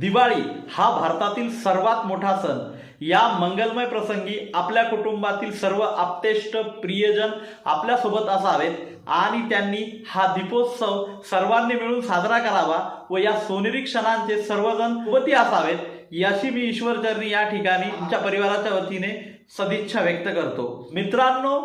दिवाळी हा भारतातील सर्वात मोठा सण. या मंगलमय प्रसंगी आपल्या कुटुंबातील सर्व आप्तेष्ट प्रियजन आपल्यासोबत असावेत आणि त्यांनी हा दीपोत्सव सर्वांनी मिळून साजरा करावा व या सोनेरी क्षणांचे सर्वजण सोबती असावेत याची मी ईश्वरचरणी या ठिकाणी आमच्या परिवाराच्या वतीने सदिच्छा व्यक्त करतो. मित्रांनो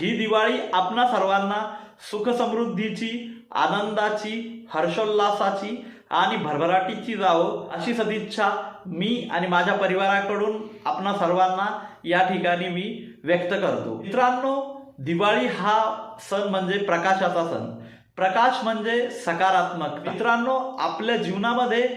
ही दिवाळी आपणा सर्वांना सुखसमृद्धीची आनंदाची हर्षोल्लासाची आणि भरभराटीची जावं अशी सदिच्छा मी आणि माझ्या परिवाराकडून आपणा सर्वांना या ठिकाणी मी व्यक्त करतो. मित्रांनो दिवाळी हा सण म्हणजे प्रकाशाचा सण. प्रकाश म्हणजे सकारात्मक. मित्रांनो आपल्या जीवनामध्ये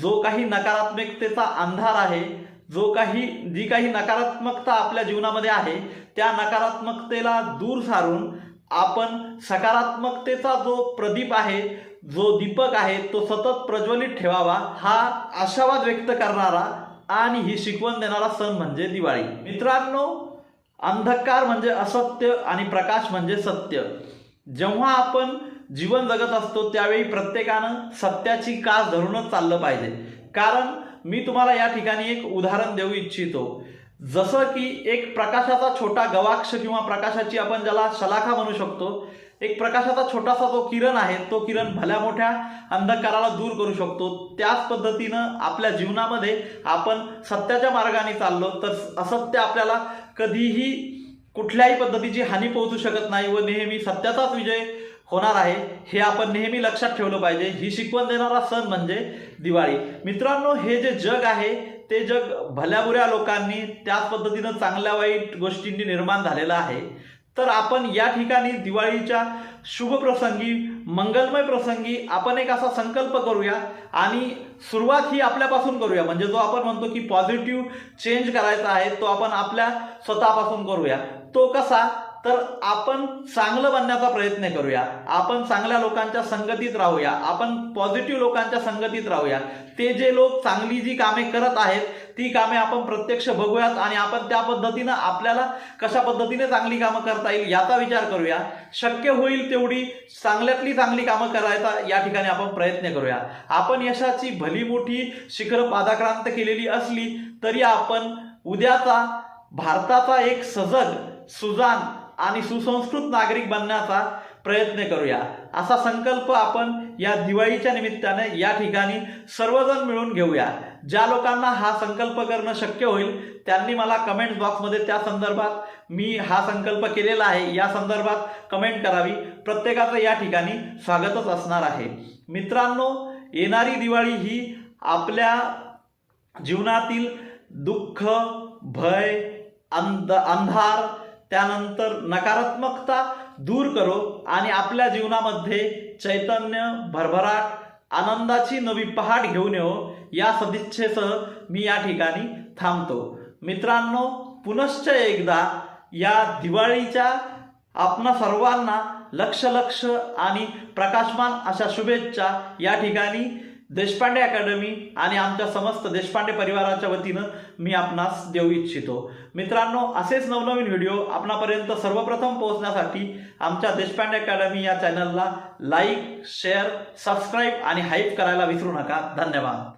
जो काही नकारात्मकतेचा अंधार आहे जो काही जी काही नकारात्मकता आपल्या जीवनामध्ये आहे त्या नकारात्मकतेला दूर सारून आपण सकारात्मकतेचा जो प्रदीप आहे जो दीपक आहे तो सतत प्रज्वलित ठेवावा हा आशावाद व्यक्त करणारा आणि ही शिकवण देणारा सण म्हणजे दिवाळी. मित्रांनो अंधकार म्हणजे असत्य आणि प्रकाश म्हणजे सत्य. जेव्हा आपण जीवन जगत असतो त्यावेळी प्रत्येकानं सत्याची कास धरूनच चाललं पाहिजे. कारण मी तुम्हाला या ठिकाणी एक उदाहरण देऊ इच्छितो. जसं की एक प्रकाशाचा छोटा गवाक्ष किंवा प्रकाशाची आपण ज्याला शलाखा म्हणू शकतो एक प्रकाशाचा छोटासा जो किरण आहे तो किरण भल्या मोठ्या अंधकाराला दूर करू शकतो. त्याच पद्धतीनं आपल्या जीवनामध्ये आपण सत्याच्या मार्गाने चाललो तर असत्य आपल्याला कधीही कुठल्याही पद्धतीची हानी पोहोचू शकत नाही व नेहमी सत्याचाच विजय होणार आहे हे आपण नेहमी लक्षात ठेवलं पाहिजे. ही शिकवण देणारा सण म्हणजे दिवाळी. मित्रांनो हे जे जग आहे ते जग भल्याबुऱ्या लोकांनी त्याच पद्धतीनं चांगल्या वाईट गोष्टींनी निर्माण झालेलं आहे. तर आपण या ठिकाणी दिवाळीच्या शुभ प्रसंगी मंगलमय प्रसंगी आपण एक असा संकल्प करूया आणि सुरुवात ही आपल्यापासून करूया. म्हणजे जो आपण म्हणतो की पॉझिटिव्ह चेंज करायचा आहे तो आपण आपल्या स्वतःपासून करूया. तो कसा? तर आपण चांगलं बनण्याचा प्रयत्न करूया. आपण चांगल्या लोकांच्या संगतीत राहूया. आपण पॉझिटिव्ह लोकांच्या संगतीत राहूया. ते जे लोक चांगली जी कामे करत आहेत ती कामे आपण प्रत्यक्ष बघूयात आणि आपण त्या पद्धतीनं आपल्याला कशा पद्धतीने चांगली कामं करता येईल याचा विचार करूया. शक्य होईल तेवढी चांगल्यातली चांगली कामं करायचा या ठिकाणी आपण प्रयत्न करूया. आपण यशाची भली मोठी शिखर पादाक्रांत केलेली असली तरी आपण उद्याचा भारताचा एक सजग सुजान आणि सुसंस्कृत नागरिक बनण्याचा प्रयत्न करूया. असा संकल्प आपण या दिवाळीच्या निमित्ताने या ठिकाणी सर्वजण मिळून घेऊया. ज्या लोकांना हा संकल्प करणं शक्य होईल त्यांनी मला कमेंट बॉक्समध्ये त्या संदर्भात मी हा संकल्प केलेला आहे. या संदर्भात कमेंट करावी. प्रत्येकाचं या ठिकाणी स्वागतच असणार आहे. मित्रांनो येणारी दिवाळी ही आपल्या जीवनातील दुःख भय अंध अंधार त्यानंतर नकारात्मकता दूर करो आणि आपल्या जीवनामध्ये चैतन्य भरभराट आनंदाची नवी पहाट घेऊन येऊ या सदिच्छेसह मी या ठिकाणी थांबतो. मित्रांनो पुनश्च एकदा या दिवाळीच्या आपणा सर्वांना लक्ष लक्ष आणि प्रकाशमान अशा शुभेच्छा या ठिकाणी देशपांडे अकॅडमी आणि आमच्या समस्त देशपांडे परिवाराच्या वतीनं मी आपणास देऊ इच्छितो. मित्रांनो असेच नवनवीन व्हिडिओ आपणापर्यंत सर्वप्रथम पोहोचण्यासाठी आमच्या देशपांडे अकॅडमी या चॅनलला लाईक शेअर सबस्क्राईब आणि हाईप करायला विसरू नका. धन्यवाद.